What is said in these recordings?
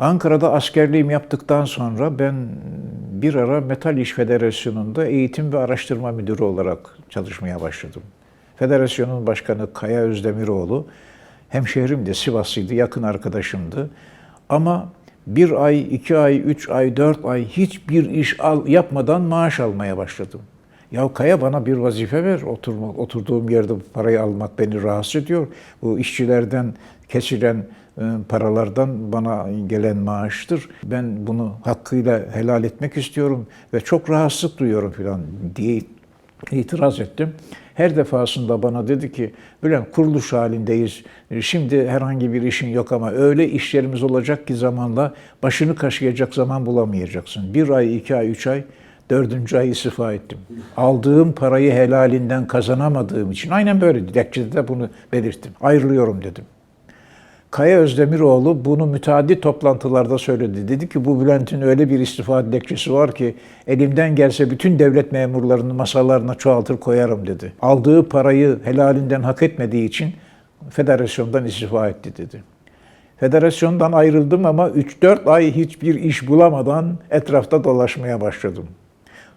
Ankara'da askerliğimi yaptıktan sonra ben bir ara Metal İş Federasyonu'nda eğitim ve araştırma müdürü olarak çalışmaya başladım. Federasyonun başkanı Kaya Özdemiroğlu hemşehrimdi, Sivaslıydı, yakın arkadaşımdı. Ama bir ay, iki ay, üç ay, dört ay hiçbir iş al, yapmadan maaş almaya başladım. Ya Kaya bana bir vazife ver, oturma, oturduğum yerde parayı almak beni rahatsız ediyor. Bu işçilerden kesilen paralardan bana gelen maaştır. Ben bunu hakkıyla helal etmek istiyorum ve çok rahatsızlık duyuyorum falan diye itiraz ettim. Her defasında bana dedi ki, Bülent kuruluş halindeyiz, şimdi herhangi bir işin yok ama öyle işlerimiz olacak ki zamanla başını kaşıyacak zaman bulamayacaksın. Bir ay, iki ay, üç ay, dördüncü ay istifa ettim. Aldığım parayı helalinden kazanamadığım için, aynen böyle dilekçede de bunu belirttim. Ayrılıyorum dedim. Kaya Özdemiroğlu bunu müteaddi toplantılarda söyledi. Dedi ki bu Bülent'in öyle bir istifa dilekçesi var ki elimden gelse bütün devlet memurlarını masalarına çoğaltır koyarım dedi. Aldığı parayı helalinden hak etmediği için federasyondan istifa etti dedi. Federasyondan ayrıldım ama 3-4 ay hiçbir iş bulamadan etrafta dolaşmaya başladım.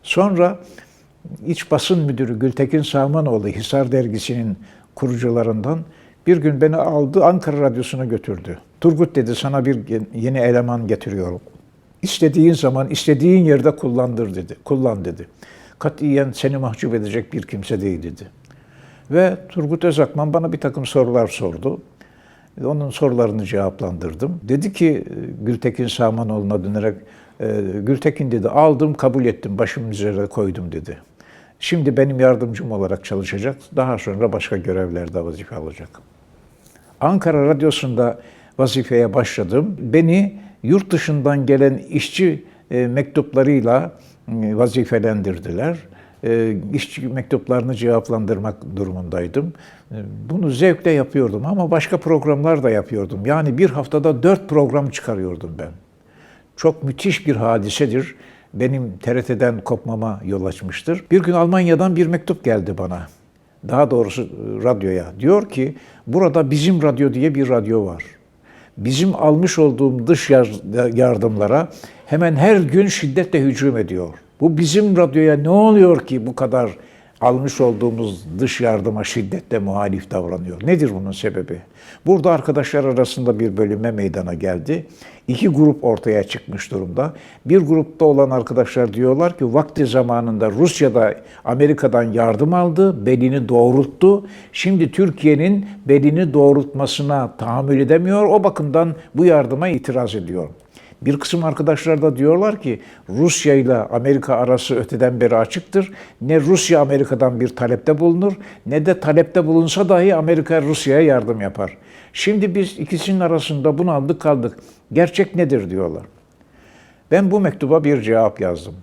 Sonra İç Basın Müdürü Gültekin Sağmanoğlu Hisar Dergisi'nin kurucularından bir gün beni aldı Ankara Radyosu'na götürdü. Turgut dedi sana bir yeni eleman getiriyorum. İstediğin zaman istediğin yerde kullandır dedi. Kullan dedi. Katiyen seni mahcup edecek bir kimse değil dedi. Ve Turgut Özakman bana bir takım sorular sordu. Onun sorularını cevaplandırdım. Dedi ki Gültekin Sağmanoğlu'na dönerek, "E, Gültekin dedi aldım kabul ettim başımın üzerine koydum dedi. Şimdi benim yardımcım olarak çalışacak. Daha sonra başka görevlerde vazife alacak. Ankara Radyosu'nda vazifeye başladım. Beni yurt dışından gelen işçi e, mektuplarıyla e, vazifelendirdiler. E, işçi mektuplarını cevaplandırmak durumundaydım. Bunu zevkle yapıyordum ama başka programlar da yapıyordum. Yani bir haftada dört program çıkarıyordum ben. Çok müthiş bir hadisedir. Benim TRT'den kopmama yol açmıştır. Bir gün Almanya'dan bir mektup geldi bana. Daha doğrusu e, radyoya. Diyor ki burada bizim radyo diye bir radyo var. Bizim almış olduğum dış yar- yardımlara hemen her gün şiddetle hücum ediyor. Bu bizim radyoya ne oluyor ki bu kadar almış olduğumuz dış yardıma şiddetle muhalif davranıyor. Nedir bunun sebebi? Burada arkadaşlar arasında bir bölünme meydana geldi. İki grup ortaya çıkmış durumda. Bir grupta olan arkadaşlar diyorlar ki vakti zamanında Rusya'da Amerika'dan yardım aldı, belini doğrulttu. Şimdi Türkiye'nin belini doğrultmasına tahammül edemiyor. O bakımdan bu yardıma itiraz ediyor. Bir kısım arkadaşlar da diyorlar ki Rusya ile Amerika arası öteden beri açıktır. Ne Rusya Amerika'dan bir talepte bulunur ne de talepte bulunsa dahi Amerika Rusya'ya yardım yapar. Şimdi biz ikisinin arasında bunu aldık kaldık. Gerçek nedir diyorlar. Ben bu mektuba bir cevap yazdım.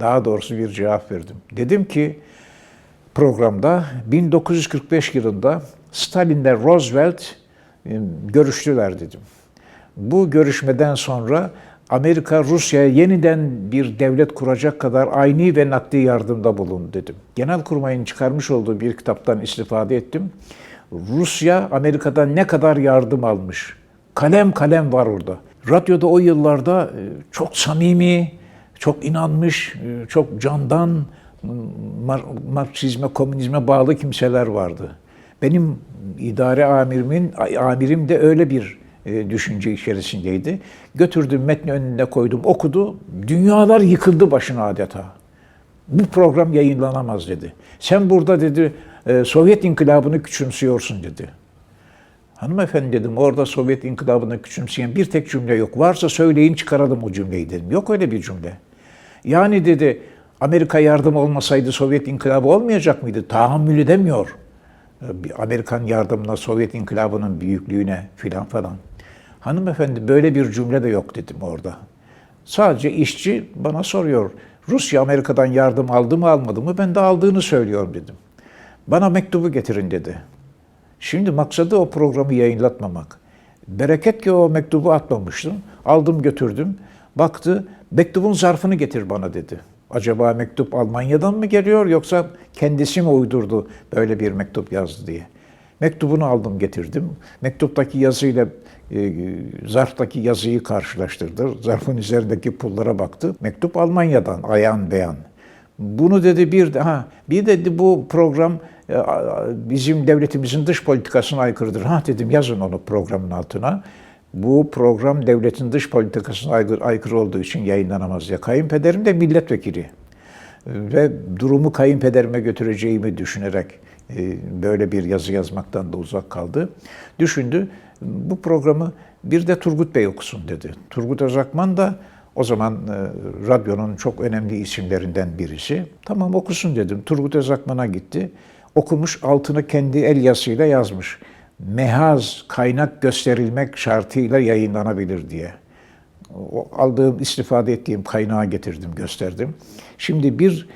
Daha doğrusu bir cevap verdim. Dedim ki programda 1945 yılında Stalin'le Roosevelt e, görüştüler dedim. Bu görüşmeden sonra Amerika Rusya'ya yeniden bir devlet kuracak kadar aynı ve nakdi yardımda bulun dedim. Genelkurmay'ın çıkarmış olduğu bir kitaptan istifade ettim. Rusya Amerika'dan ne kadar yardım almış? Kalem kalem var orada. Radyoda o yıllarda e, çok samimi, çok inanmış, e, çok candan Mar- Marksizme, komünizme bağlı kimseler vardı. Benim idare amirimin, amirim de öyle bir düşünce içerisindeydi. Götürdüm metni önüne koydum, okudu. Dünyalar yıkıldı başına adeta. Bu program yayınlanamaz dedi. Sen burada dedi e, Sovyet inkılabını küçümsüyorsun dedi. Hanımefendi dedim orada Sovyet inkılabını küçümseyen bir tek cümle yok. Varsa söyleyin çıkaralım o cümleyi dedim. Yok öyle bir cümle. Yani dedi Amerika yardım olmasaydı Sovyet inkılabı olmayacak mıydı? Tahammül edemiyor. E, Amerikan yardımına, Sovyet inkılabının büyüklüğüne filan falan. Hanımefendi böyle bir cümle de yok dedim orada. Sadece işçi bana soruyor. Rusya Amerika'dan yardım aldı mı almadı mı? Ben de aldığını söylüyorum dedim. Bana mektubu getirin dedi. Şimdi maksadı o programı yayınlatmamak. Bereket ki o mektubu atmamıştım. Aldım götürdüm. Baktı mektubun zarfını getir bana dedi. Acaba mektup Almanya'dan mı geliyor yoksa kendisi mi uydurdu böyle bir mektup yazdı diye. Mektubunu aldım getirdim. Mektuptaki yazıyla zarftaki yazıyı karşılaştırdı. Zarfın üzerindeki pullara baktı. Mektup Almanya'dan ayan beyan. Bunu dedi bir de ha bir dedi bu program e, bizim devletimizin dış politikasına aykırıdır. Ha dedim yazın onu programın altına. Bu program devletin dış politikasına aykırı, aykırı olduğu için yayınlanamaz diye. Kayınpederim de milletvekili ve durumu kayınpederime götüreceğimi düşünerek e, böyle bir yazı yazmaktan da uzak kaldı. Düşündü. Bu programı bir de Turgut Bey okusun dedi. Turgut Özakman da o zaman e, radyonun çok önemli isimlerinden birisi. Tamam okusun dedim. Turgut Özakman'a gitti. Okumuş, altını kendi el yazısıyla yazmış. Mehaz kaynak gösterilmek şartıyla yayınlanabilir diye o aldığım, istifade ettiğim kaynağı getirdim, gösterdim. Şimdi bir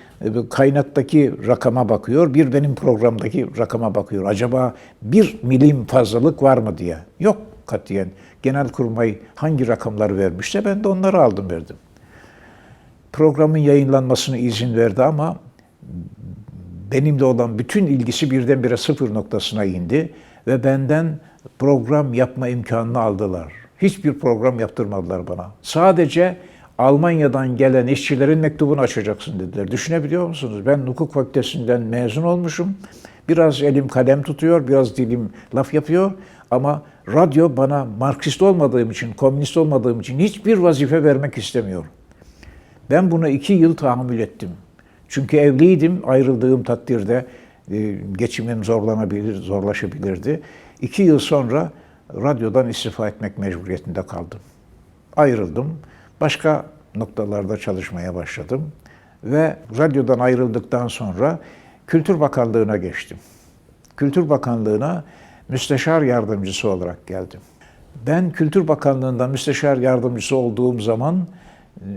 kaynaktaki rakama bakıyor, bir benim programdaki rakama bakıyor. Acaba bir milim fazlalık var mı diye. Yok katiyen. Genelkurmay hangi rakamları vermişse ben de onları aldım verdim. Programın yayınlanmasına izin verdi ama benimle olan bütün ilgisi birdenbire sıfır noktasına indi ve benden program yapma imkanını aldılar. Hiçbir program yaptırmadılar bana. Sadece Almanya'dan gelen işçilerin mektubunu açacaksın dediler. Düşünebiliyor musunuz? Ben hukuk fakültesinden mezun olmuşum. Biraz elim kalem tutuyor, biraz dilim laf yapıyor ama radyo bana Marksist olmadığım için, komünist olmadığım için hiçbir vazife vermek istemiyor. Ben buna iki yıl tahammül ettim. Çünkü evliydim, ayrıldığım takdirde e, geçimim zorlanabilir, zorlaşabilirdi. İki yıl sonra radyodan istifa etmek mecburiyetinde kaldım. Ayrıldım, başka noktalarda çalışmaya başladım ve radyodan ayrıldıktan sonra Kültür Bakanlığı'na geçtim. Kültür Bakanlığı'na müsteşar yardımcısı olarak geldim. Ben Kültür Bakanlığı'nda müsteşar yardımcısı olduğum zaman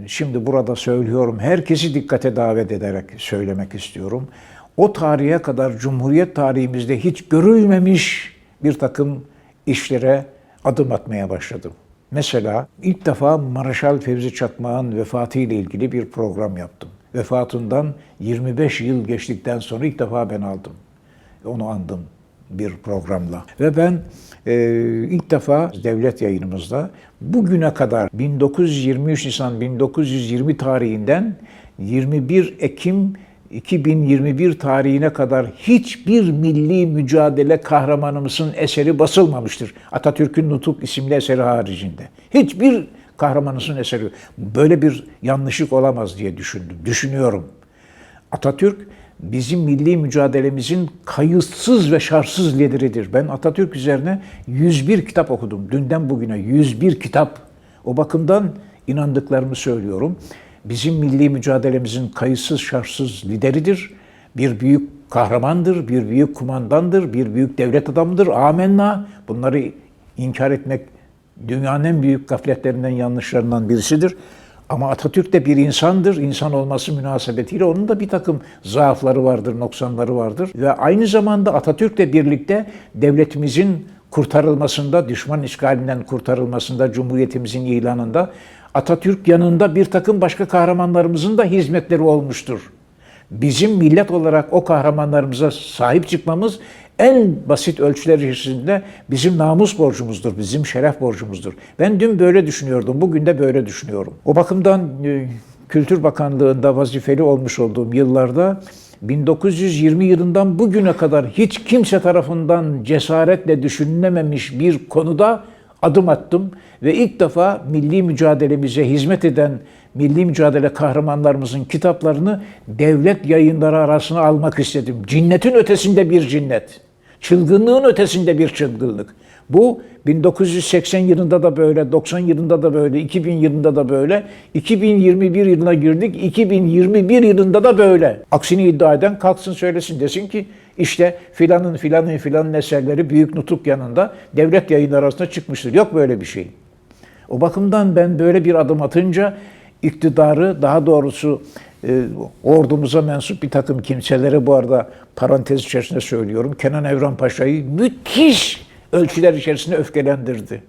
şimdi burada söylüyorum, herkesi dikkate davet ederek söylemek istiyorum. O tarihe kadar Cumhuriyet tarihimizde hiç görülmemiş bir takım işlere adım atmaya başladım. Mesela ilk defa Maraşal Fevzi Çakmak'ın vefatı ile ilgili bir program yaptım. Vefatından 25 yıl geçtikten sonra ilk defa ben aldım. Onu andım bir programla. Ve ben e, ilk defa devlet yayınımızda bugüne kadar 1923 Nisan 1920 tarihinden 21 Ekim 2021 tarihine kadar hiçbir milli mücadele kahramanımızın eseri basılmamıştır. Atatürk'ün Nutuk isimli eseri haricinde. Hiçbir kahramanımızın eseri. Böyle bir yanlışlık olamaz diye düşündüm. Düşünüyorum. Atatürk bizim milli mücadelemizin kayıtsız ve şartsız lideridir. Ben Atatürk üzerine 101 kitap okudum. Dünden bugüne 101 kitap. O bakımdan inandıklarımı söylüyorum. Bizim milli mücadelemizin kayıtsız şartsız lideridir. Bir büyük kahramandır, bir büyük kumandandır, bir büyük devlet adamıdır. Amenna. Bunları inkar etmek dünyanın en büyük gafletlerinden, yanlışlarından birisidir. Ama Atatürk de bir insandır. İnsan olması münasebetiyle onun da bir takım zaafları vardır, noksanları vardır. Ve aynı zamanda Atatürk'le birlikte devletimizin kurtarılmasında, düşman işgalinden kurtarılmasında, Cumhuriyetimizin ilanında Atatürk yanında bir takım başka kahramanlarımızın da hizmetleri olmuştur. Bizim millet olarak o kahramanlarımıza sahip çıkmamız en basit ölçüler içerisinde bizim namus borcumuzdur, bizim şeref borcumuzdur. Ben dün böyle düşünüyordum, bugün de böyle düşünüyorum. O bakımdan e, Kültür Bakanlığı'nda vazifeli olmuş olduğum yıllarda 1920 yılından bugüne kadar hiç kimse tarafından cesaretle düşünülememiş bir konuda adım attım ve ilk defa milli mücadelemize hizmet eden milli mücadele kahramanlarımızın kitaplarını devlet yayınları arasına almak istedim. Cinnetin ötesinde bir cinnet. Çılgınlığın ötesinde bir çılgınlık. Bu 1980 yılında da böyle, 90 yılında da böyle, 2000 yılında da böyle, 2021 yılına girdik, 2021 yılında da böyle. Aksini iddia eden kalksın söylesin desin ki işte filanın filanın filanın eserleri Büyük Nutuk yanında devlet yayınları arasında çıkmıştır. Yok böyle bir şey. O bakımdan ben böyle bir adım atınca iktidarı daha doğrusu e, ordumuza mensup bir takım kimseleri bu arada parantez içerisinde söylüyorum. Kenan Evren Paşa'yı müthiş ölçüler içerisinde öfkelendirdi.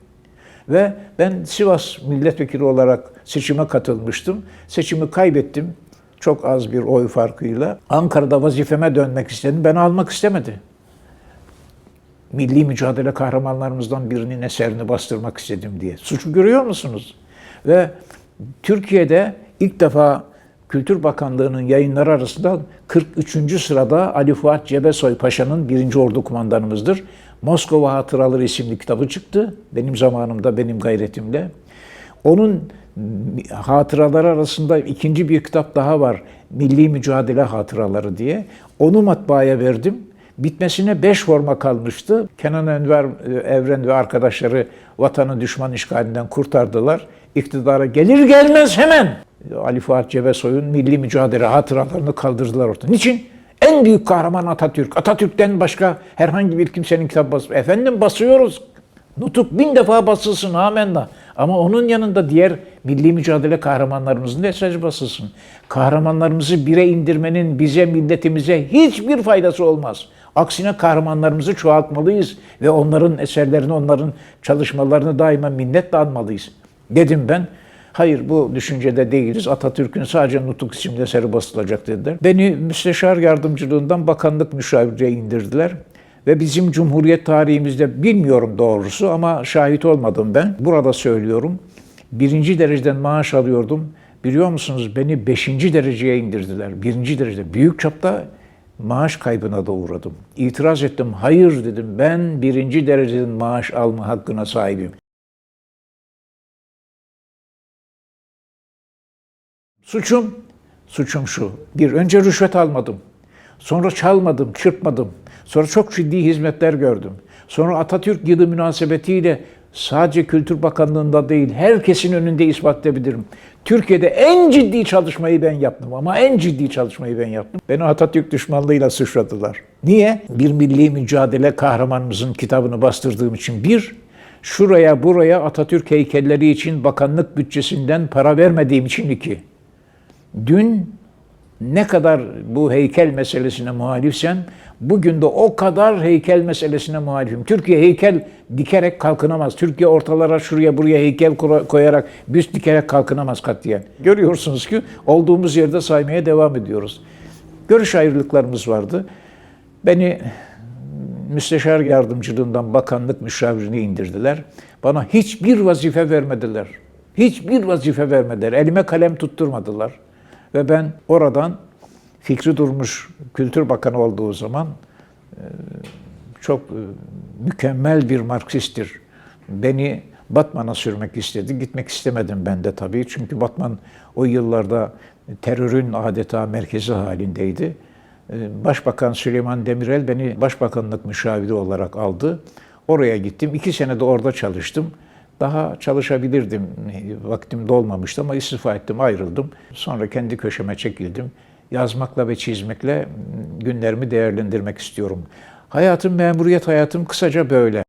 Ve ben Sivas milletvekili olarak seçime katılmıştım. Seçimi kaybettim. Çok az bir oy farkıyla. Ankara'da vazifeme dönmek istedim. Beni almak istemedi. milli mücadele kahramanlarımızdan birinin eserini bastırmak istedim diye. Suçu görüyor musunuz? Ve Türkiye'de ilk defa Kültür Bakanlığı'nın yayınları arasında 43. sırada Ali Fuat Cebesoy Paşa'nın 1. Ordu Kumandanımızdır. Moskova Hatıraları isimli kitabı çıktı. Benim zamanımda, benim gayretimle. Onun hatıraları arasında ikinci bir kitap daha var. Milli Mücadele Hatıraları diye. Onu matbaaya verdim. Bitmesine beş forma kalmıştı. Kenan Enver Evren ve arkadaşları vatanı düşman işgalinden kurtardılar. İktidara gelir gelmez hemen Ali Fuat Cebesoy'un milli mücadele hatıralarını kaldırdılar ortadan. Niçin? En büyük kahraman Atatürk. Atatürk'ten başka herhangi bir kimsenin kitabı bas. Efendim basıyoruz. Nutuk bin defa basılsın amenna. Ama onun yanında diğer milli mücadele kahramanlarımızın da basılsın. Kahramanlarımızı bire indirmenin bize, milletimize hiçbir faydası olmaz. Aksine kahramanlarımızı çoğaltmalıyız ve onların eserlerini, onların çalışmalarını daima minnetle anmalıyız. Dedim ben. Hayır bu düşüncede değiliz. Atatürk'ün sadece Nutuk isimli eseri basılacak dediler. Beni müsteşar yardımcılığından bakanlık müşavirliğe indirdiler. Ve bizim Cumhuriyet tarihimizde bilmiyorum doğrusu ama şahit olmadım ben. Burada söylüyorum. Birinci dereceden maaş alıyordum. Biliyor musunuz beni beşinci dereceye indirdiler. Birinci derece. Büyük çapta maaş kaybına da uğradım. İtiraz ettim. Hayır dedim ben birinci dereceden maaş alma hakkına sahibim. Suçum, suçum şu. Bir, önce rüşvet almadım. Sonra çalmadım, çırpmadım. Sonra çok ciddi hizmetler gördüm. Sonra Atatürk yılı münasebetiyle sadece Kültür Bakanlığı'nda değil, herkesin önünde ispat edebilirim. Türkiye'de en ciddi çalışmayı ben yaptım ama en ciddi çalışmayı ben yaptım. Beni Atatürk düşmanlığıyla suçladılar. Niye? Bir milli mücadele kahramanımızın kitabını bastırdığım için bir, şuraya buraya Atatürk heykelleri için bakanlık bütçesinden para vermediğim için iki. Dün ne kadar bu heykel meselesine muhalifsem, bugün de o kadar heykel meselesine muhalifim. Türkiye heykel dikerek kalkınamaz. Türkiye ortalara şuraya buraya heykel koyarak büst dikerek kalkınamaz katiyen. Görüyorsunuz ki olduğumuz yerde saymaya devam ediyoruz. Görüş ayrılıklarımız vardı. Beni müsteşar yardımcılığından bakanlık müşavirine indirdiler. Bana hiçbir vazife vermediler. Hiçbir vazife vermediler. Elime kalem tutturmadılar. Ve ben oradan Fikri Durmuş Kültür Bakanı olduğu zaman e, çok e, mükemmel bir Marksisttir. Beni Batman'a sürmek istedi. Gitmek istemedim ben de tabii. Çünkü Batman o yıllarda terörün adeta merkezi halindeydi. E, Başbakan Süleyman Demirel beni başbakanlık müşaviri olarak aldı. Oraya gittim. İki sene de orada çalıştım. Daha çalışabilirdim. Vaktim dolmamıştı ama istifa ettim, ayrıldım. Sonra kendi köşeme çekildim. Yazmakla ve çizmekle günlerimi değerlendirmek istiyorum. Hayatım, memuriyet hayatım kısaca böyle.